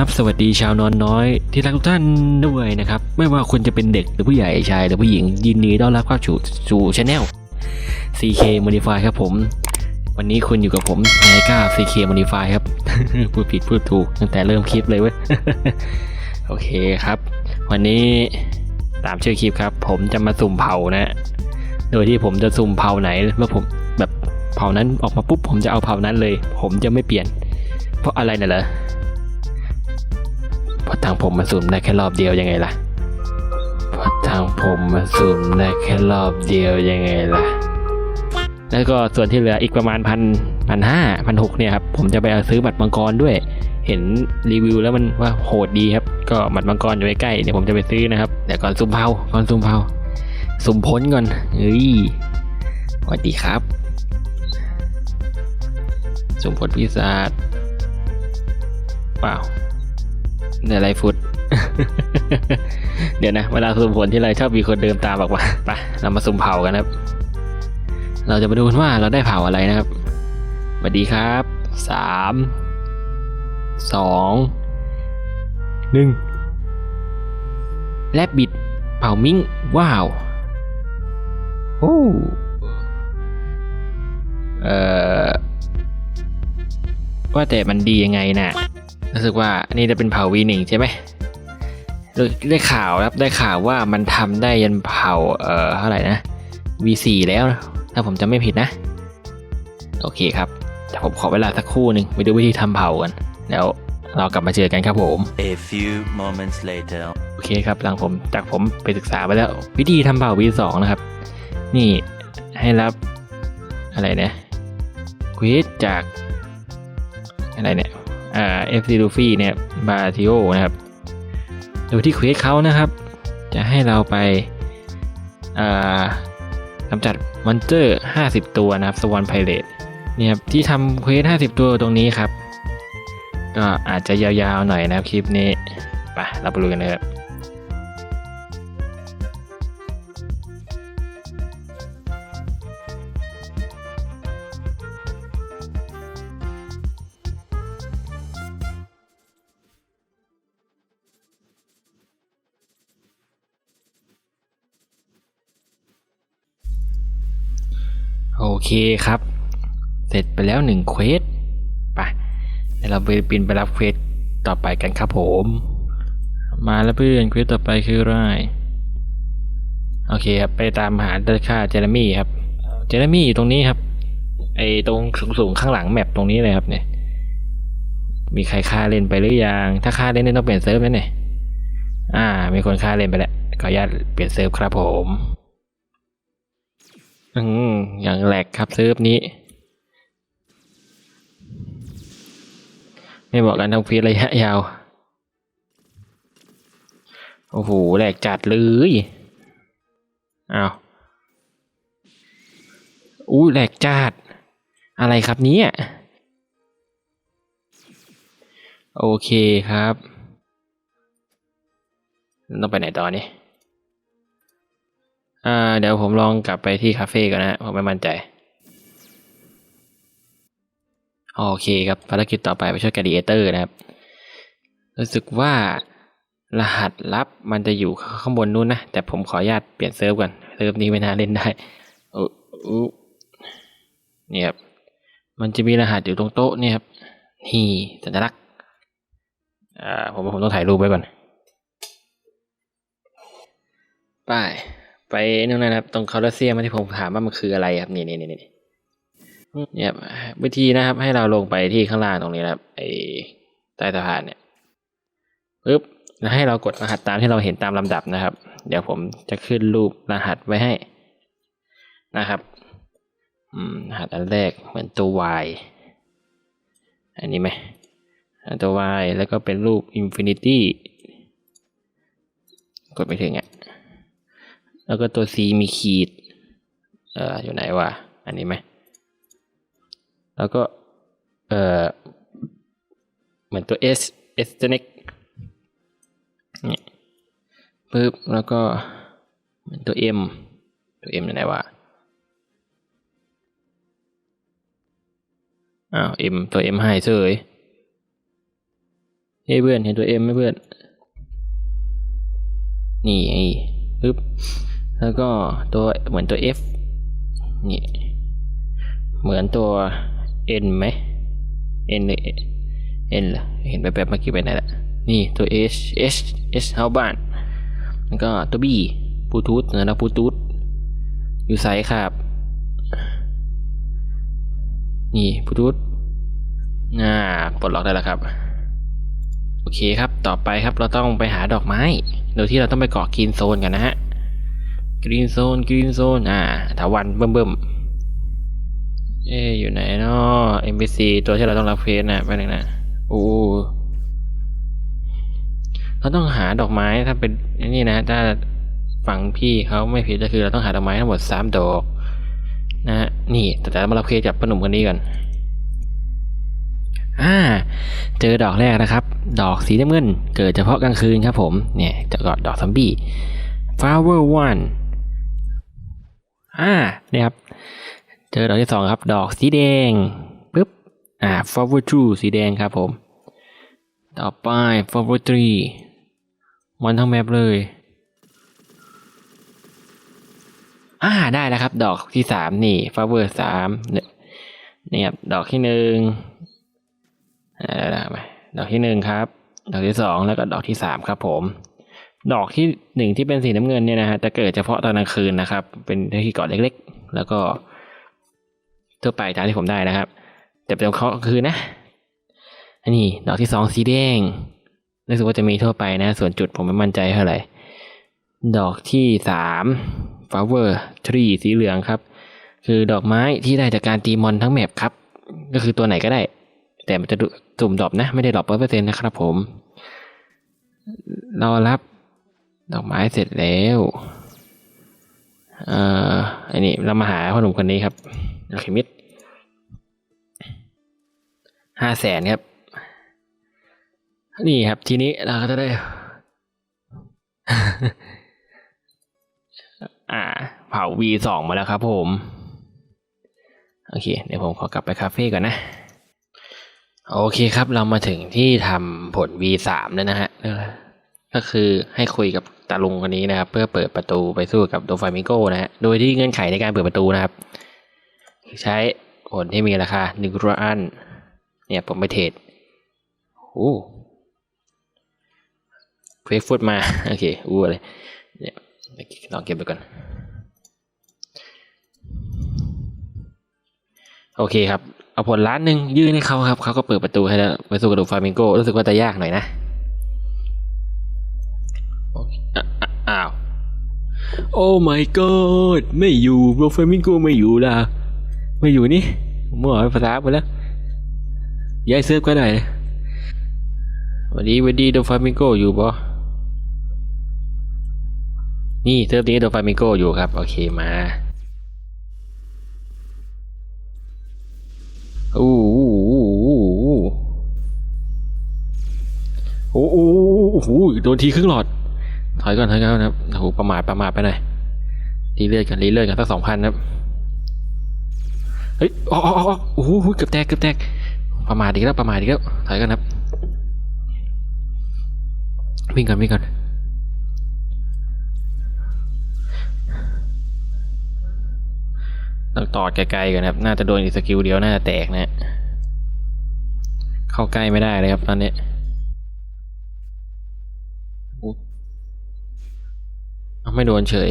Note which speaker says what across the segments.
Speaker 1: ับสวัสดีชาวนอนน้อย ที่รักทุกท่านด้วยนะครับ ไม่ว่าคุณจะเป็นเด็กหรือผู้ใหญ่ชายหรือผู้หญิง ยินดีต้อนรับเข้าสู่สู่ช anel CK Modify ครับผม วันนี้คุณอยู่กับผมนายก้า CK Modify ครับ พูดผิดพูดถูก ตั้งแต่เริ่มคลิปเลยเว้ย โอเคครับ วันนี้ตามชื่อคลิปครับ ผมจะมาสุ่มเผานะ โดยที่ผมจะสุ่มเผาไหนเมื่อผมแบบเผานั้นออกมาปุ๊บผมจะเอาเผานั้นเลย ผมจะไม่เปลี่ยน เพราะอะไรน่ะเหรอ เพราะทางผมมาสุ่มได้แค่รอบเดียวยังไงล่ะเพราะทางผมมาสุ่มได้แค่รอบเดียวยังไงล่ะ แล้วก็ส่วนที่เหลืออีกประมาณพันพันห้าพันหกเนี่ยครับผมจะไปเอาซื้อบัตรมังกรด้วย เห็นรีวิวแล้วมันว่าโหดดีครับ ก็บัตรมังกรอยู่ใกล้เดี๋ยวผมจะไปซื้อนะครับแต่ก่อนสุ่มเผาก่อนสุ่มเผาสุ่มพ้นก่อนเฮ้ยสวัสดีครับ สุ่มพ้นพิศาจเปล่า ในไรฟุตเดี๋ยวนะ เวลาสุ่มผลที่ไรชอบมีคนเดินตามบอกว่าไปเรามาสุ่มเผากันนะครับ เราจะมาดูกันว่าเราได้เผาอะไรนะครับสวัสดีครับสามสองหนึ่งแลบบิดเผามิงว้าวโอ้เอ่อว่าแต่มันดียังไงน่ะ รู้สึกว่าอันนี่จะเป็นเผาวีหนึ่งใช่ไหมได้ได้ข่าวครับได้ข่าวว่ามันทำได้ยันเผาเอ่อเท่าไหร่นะ V4 แล้วนะถ้าผมจำไม่ผิดนะ โอเคครับแต่ผมขอเวลาสักครู่หนึ่งไปดูวิธีทำเผากัน แล้วเรากลับมาเจอกันครับผม
Speaker 2: A few moments later.
Speaker 1: โอเคครับหลังผมจากผมไปศึกษาไปแล้ว วิธีทำเผา V2 นะครับ นี่ให้รับอะไรเนี่ยควิสจากอะไรเนี่ย เอฟซีลูฟี่เนี่ยบาทิโอนะครับดูที่ควสเขานะครับ จะให้เราไปกำจัดมอนเตอร์ 50 ตัวนะครับสวอนไพเรตเนี่ยครับที่ทำเควส 50 ตัวตรงนี้ครับ ก็อาจจะยาวๆหน่อยนะครับคลิปนี้ ไปเราไปดูกันนะครับ เคครับ เสร็จไปแล้วหนึ่งเควสไปเดี๋ยวเราไปบินไปรับเควสต่อไปกันครับผม มาแล้วเพื่อนเควสต่อไปคืออะไรโอเคครับไปตามหาเดค่าเจเรมี่ครับ เจเรมี่อยู่ตรงนี้ครับ ไอตรงสูงๆข้างหลังแมปตรงนี้เลยครับเนี่ย มีใครฆ่าเล่นไปหรือยัง ถ้าฆ่าเล่นเนี่ยต้องเปลี่ยนเซิร์ฟแล้วเนี่ย อ่า มีคนฆ่าเล่นไปแล้วขออนุญาตเปลี่ยนเซิร์ฟครับผม อืมอย่างแหลกครับเซิร์ฟนี้ ไม่บอกกันทำฟีระยะยาว โอ้โหแหลกจัดเลยอ้าวอู้แหลกจัดอะไรครับเนี้โอเคครับต้องไปไหนต่อนี่ อ่าเดี๋ยวผมลองกลับไปที่คาเฟ่ก่อนนะ ผมไม่มั่นใจ โอเคครับ ภารกิจต่อไปไปช่วยกดิเอเตอร์นะครับ รู้สึกว่ารหัสลับมันจะอยู่ข้างบนนู้นนะ แต่ผมขออนุญาตเปลี่ยนเซิร์ฟก่อน เซิร์ฟนี้ไม่น่าเล่นได้โอ้โอ้นี่ครับ มันจะมีรหัสอยู่ตรงโต๊ะนี่ครับ นี่สัญลักษณ์ อ่า ผมว่าผมต้องถ่ายรูปไว้ก่อน ไป ไปนู่นนะครับตรงคาร์เซียมที่ผมถามว่ามันคืออะไรครับนี่นี่นี่นี่เนี่ยครับวิธีนะครับ ให้เราลงไปที่ข้างล่างตรงนี้นะครับไอ้ใต้สะพานเนี่ยปึ๊บแล้วให้เรากดรหัสตามที่เราเห็นตามลำดับนะครับ เดี๋ยวผมจะขึ้นรูปรหัสไว้ให้นะครับ อืมรหัสอันแรกเหมือนตัว Y อันนี้ไหมตัว Y แล้วก็เป็นรูป Infinity กดไม่ถึงอะ แล้วก็ตัว C มีขีด เอ่อ อยู่ไหนวะ อันนี้ไหม แล้วก็ เอ่อ เหมือนตัว S S ตัวเน็กนี่ปึ๊บ แล้วก็เหมือนตัว M ตัว M อยู่ไหนวะ อ้าว M ตัว M หายเฉยเฮ้ยเพื่อน เห็นตัวเอ็มไหมเพื่อน นี่ไอ้ปึ๊บ แล้วก็ตัวเหมือนตัว F นี่ เหมือนตัว N ไหม N หรือ N เหรอเห็นแบบแบบๆเมื่อกี้ไปไหนละนี่ตัว H H H เฮาบ้าน แล้วก็ตัว B บูทูธนะบลูทูธอยู่ไซครับนี่บูทูธอ่าปลดล็อกได้แล้วครับ โอเคครับ ต่อไปครับเราต้องไปหาดอกไม้ โดยที่เราต้องไปเกาะกรีนโซนกันนะฮะ กรีนโซนกรีนโซนอ่าถาวันเบิ่มเบิ่มเอ๊อยู่ไหนเนาะ NPC ตัวที่เราต้องรับเฟสนะไปหนึ่งนะโอ้เราต้องหาดอกไม้ถ้าเป็นนี่นะ ถ้าฝั่งพี่เขาไม่ผิดก็คือเราต้องหาดอกไม้ทั้งหมดสามดอก นะฮะนี่แต่แต่เรามารับเฟสกับปนุ่มคนนี้ก่อนอ่าเจอดอกแรกนะครับ ดอกสีน้ำเงิน เกิดเฉพาะกลางคืนครับผม เนี่ยจะกอดดอกซัมบี้ flower one อ่าเนี่ยครับ เจอดอกที่สองครับ ดอกสีแดงปึ๊บ อ่า flower two สีแดงครับผม ต่อไป flower three มันทั้งแมปเลย อ่า ได้แล้วครับ ดอกที่สามนี่ flower สามเนี่ยเนี่ยครับ ดอกที่หนึ่งอ่าได้ไหมดอกที่หนึ่งครับ ดอกที่สองแล้วก็ดอกที่สามครับผม ดอกที่หนึ่งที่เป็นสีน้ำเงินเนี่ยนะฮะจะเกิดเฉพาะตอนกลางคืนนะครับ เป็นที่เกาะเล็กๆ แล้วก็ทั่วไปตามที่ผมได้นะครับ แต่เป็นเขาคืนนะอันนี้ดอกที่สองสีแดงรู้สึกว่าจะมีทั่วไปนะ ส่วนจุดผมไม่มั่นใจเท่าไหร่ ดอกที่สาม flower tree สีเหลืองครับ คือดอกไม้ที่ได้จากการตีมอนทั้งแมปครับ ก็คือตัวไหนก็ได้ แต่มันจะสุ่มดรอปนะ ไม่ได้ดรอปร้อเปอร์เซ็นต์นะครับผมรารับ ดอกไม้เสร็จแล้วเอ่ออันนี้เรามาหาพ่อหนุ่มคนนี้ครับอะคิมิดห้าแสนครับ นี่ครับทีนี้เราก็จะได้ อ่า เผา V สองมาแล้วครับผม โอเค เดี๋ยวผมขอกลับไปคาเฟ่ก่อนนะ โอเคครับ เรามาถึงที่ทำผล V3 แล้วนะฮะ ก็คือให้คุยกับ ตาลุงคนนี้นะครับ เพื่อเปิดประตูไปสู้กับโดฟามิโกนะฮะโดยที่เงื่อนไขในการเปิดประตูนะครับ ใช้ผลที่มีราคาหนึ่งร้อยอัน เนี่ยผมไปเทรดโอ้เฟกฟุตมา โอเคอู้อะไรเนี่ยลองเก็บไปก่อน โอเคครับ เอาผลล้านหนึ่งยื่นให้เขาครับ เขาก็เปิดประตูให้แล้วไปสู้กับดูฟามิงโก รู้สึกว่าจะยากหน่อยนะ โอ้ my god ไม่อยู่โดูฟามิงโกไม่อยู่ละไม่อยู่นี่มั่วภาษาไปแล้วย้ายเซิร์ฟก็ได้สวัสดีสวัสดีโดฟามิงโกอยู่ปะนี่เซิร์ฟนี้ดูฟามิงโกอยู่ครับ โอเคมาโอ้โหโอ้โหโอ้โอ้โหโดนทีครึ่งหลอด อยก่อนถอยก่อนนะครับโอ้โหประมาทประมาทไปหน่อยรีเลือดกันรีเลือดกันสักสองพันนะครับเฮ้ยอ๋ออ๋ออ๋อโอ้โหเกือบแตกเกือบแตกประมาทอีกแล้วประมาทอีกแล้วถอยก่อนครับ วิ่งก่อนวิ่งก่อนต้องตอดไกลๆกันครับ น่าจะโดนอีกสกิลเดียวน่าจะแตกนะฮะเข้าใกล้ไม่ได้เลยครับตอนนี้ ไม่โดนเฉย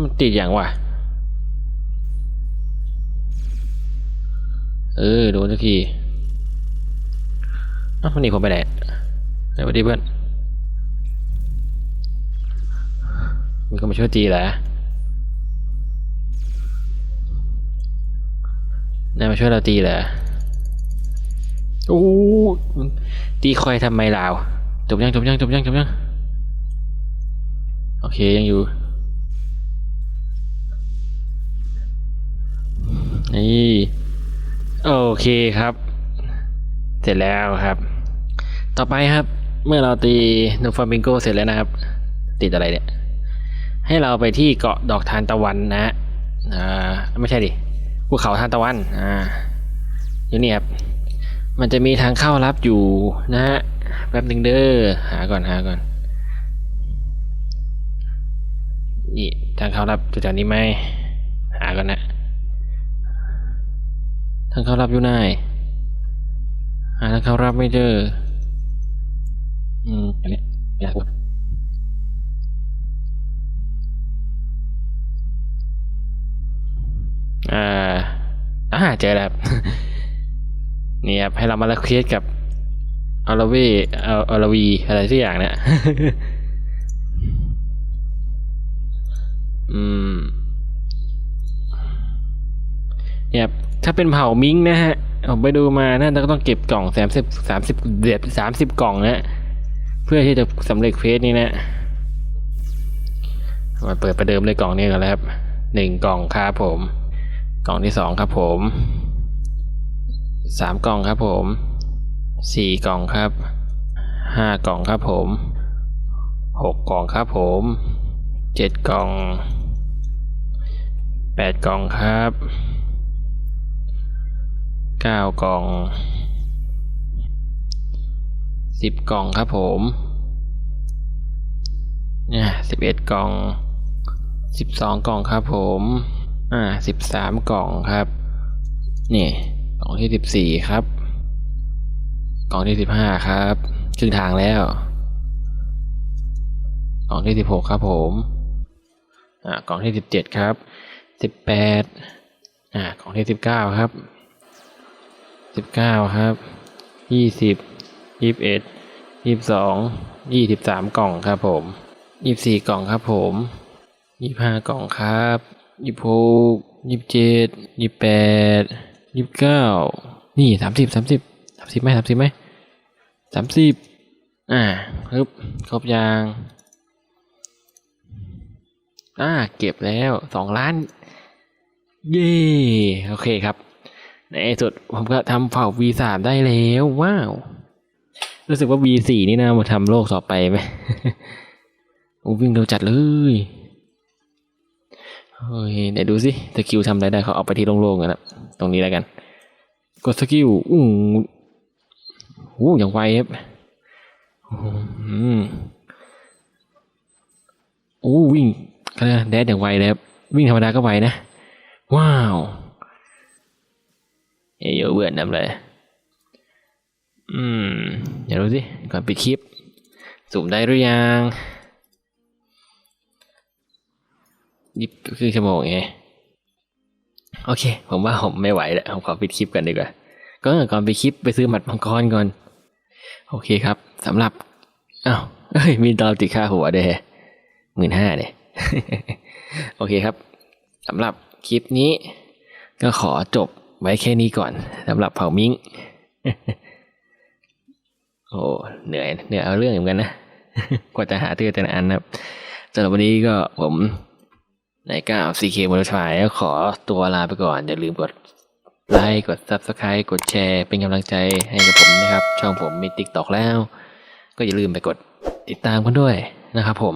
Speaker 1: มันติดอย่างวะเออโดนสักทีเอ้าวันนี้ผมไปไหนไหนสวัสดีเพื่อนมีคนมาช่วยจีเหรอนายมาช่วยเราตีเหรอโอ้ตีคอยทำไมลาว จบยังจบยังจบยังจบยัง เคยังอยู่ นี่ โอเคครับ เสร็จแล้วครับ ต่อไปครับ เมื่อเราตีนูฟามิงโกเสร็จแล้วนะครับ ติดอะไรเนี่ย ให้เราไปที่เกาะดอกทานตะวันนะฮะอ่าไม่ใช่ดิภูเขาทานตะวันอ่าอยู่นี่ครับมันจะมีทางเข้ารับอยู่นะฮะแป๊บหนึ่งเด้อหาก่อนหาก่อน นี่ ทางเข้ารับอยู่แถวนี้ไหมหาก่อนนะทางเข้ารับอยู่ไหนหาทางเข้ารับไม่เจอ อืมอันนี้ยอยากอ่าอ่าเจอแล้วครับนี่ครับให้เรามาละเคสกับอาราเวออาราวีอะไรสักอย่างเนี่ย อืมเนี่ยครับถ้าเป็นเผ่ามิงนะฮะผมไปดูมาน่าจะต้องเก็บกล่องสามสิบสามสิบเดือดสามสิบกล่องนะเพื่อที่จะสำเร็จเควสนี้นะมาเปิดประเดิมเลยกล่องนี้ก่อนแล้วครับหนึ่งกล่องครับผม กล่องที่สองครับผมสามกล่องครับผมสี่กล่องครับห้ากล่องครับผมหกกล่องครับผมเจ็ดกล่อง แปดกล่องครับเก้ากล่องสิบกล่องครับผมเนี่ยสิบเอ็ดกล่องสิบสองกล่องครับผมอ่าสิบสามกล่องครับ นี่กล่องที่สิบสี่ครับ กล่องที่สิบห้าครับครึ่งทางแล้วกล่องที่สิบหกครับผมอ่ากล่องที่สิบเจ็ดครับ สิบแปดอ่ากล่องที่สิบเก้าครับสิบเก้าครับยี่สิบยี่สิบเอ็ดยี่สิบสองยี่สิบสามกล่องครับผมยี่สิบสี่กล่องครับผมยี่สิบห้ากล่องครับยี่สิบหกยี่สิบเจ็ดยี่สิบแปดยี่สิบเก้านี่สามสิบสามสิบสามสิบไหมสามสิบไหมสามสิบอ่าครับครบยางอ่าเก็บแล้วสองล้าน เย้โอเคครับ ในสุดผมก็ทำเผ่า V3 ได้แล้วว้าว รู้สึกว่า V4 นี่นะมาทำโลกต่อไปไหมโอ้วิ่งเร็วจัดเลยเฮ้ยไหนดูสิสกิลทำอะไรได้เขาเอาไปที่โล่งๆกันนะตรงนี้แล้วกัน กดสกิลอู้หูอย่างไวครับอืมโอ้วิ่งก็เลยกแดดอย่างไวเลยครับวิ่งธรรมดาก็ไวนะ ว้าวเอยเบื่อนนำเลยอืมเดี๋ยวดูสิก่อนปิดคลิปสุ่มได้หรือยังยี่ครึ่งชั่วโมงไงโอเค ผมว่าผมไม่ไหวแล้วผมขอปิดคลิปกันดีกว่าก็ก่อนไปคลิปไปซื้อหมัดมังกรก่อน โอเคครับสำหรับอ้าวเอ้ยมีดาวติดค่าหัวด้วยหมื่นห้าเนี่ยโอเคครับสำหรับ คลิปนี้ ก็ขอจบไว้แค่นี้ก่อนสำหรับเผ่ามิงโอ้เหนื่อยเหนื่อยเอาเรื่องเหมือนกันนะกว่าจะหาเจอแต่ละอันนะครับสำหรับวันนี้ก็ผมในก้าว CK m o t o r y ก็ขอตัวลาไปก่อน อย่าลืมกดไลค์กด Subscribe กดแชร์ เป็นกำลังใจให้กับผมนะครับ ช่องผมมีติ๊กตอกแล้ว ก็อย่าลืมไปกดติดตามกันด้วยนะครับผม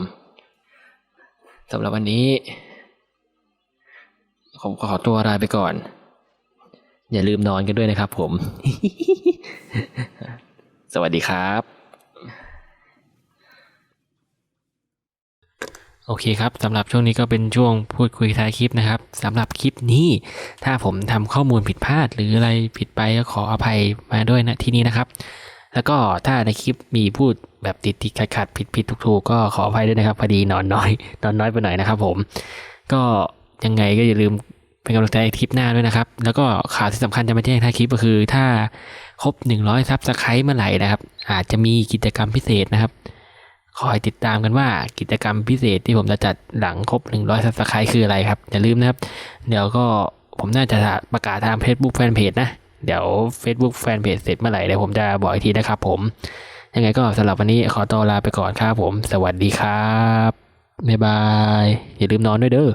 Speaker 1: สำหรับวันนี้ ผมขอตัวลาไปก่อน อย่าลืมนอนกันด้วยนะครับผม สวัสดีครับ โอเคครับสำหรับช่วงนี้ก็เป็นช่วงพูดคุยท้ายคลิปนะครับสำหรับคลิปนี้ถ้าผมทำข้อมูลผิดพลาด หรืออะไรผิดไปก็ขออภัยมาด้วยนะที่นี้นะครับแล้วก็ถ้าในคลิปมีพูดแบบติดติดขัดขัดผิดผิดถูกถูกก็ขออภัยด้วยนะครับพอดีนอนน้อย นอนน้อยไปหน่อยนะครับผม ก็ ยังไงก็อย่าลืมเป็นกำลังใจให้คลิปหน้าด้วยนะครับ แล้วก็ข่าวที่สำคัญจะมาแจ้งท้ายคลิปก็คือ ถ้าครบ 100ซับสไครต์เมื่อไหร่นะครับ อาจจะมีกิจกรรมพิเศษนะครับ คอยติดตามกันว่ากิจกรรมพิเศษที่ผมจะจัดหลังครบ 100ซับสไครต์คืออะไรครับ อย่าลืมนะครับ เดี๋ยวก็ผมน่าจะประกาศทาง Facebook Fanpage นะ เดี๋ยว Facebook Fanpage เสร็จเมื่อไหร่เดี๋ยวผมจะบอกอีกทีนะครับผม ยังไงก็สำหรับวันนี้ขอตัวลาไปก่อนครับผม สวัสดีครับ บ๊ายบาย อย่าลืมนอนด้วยเด้อ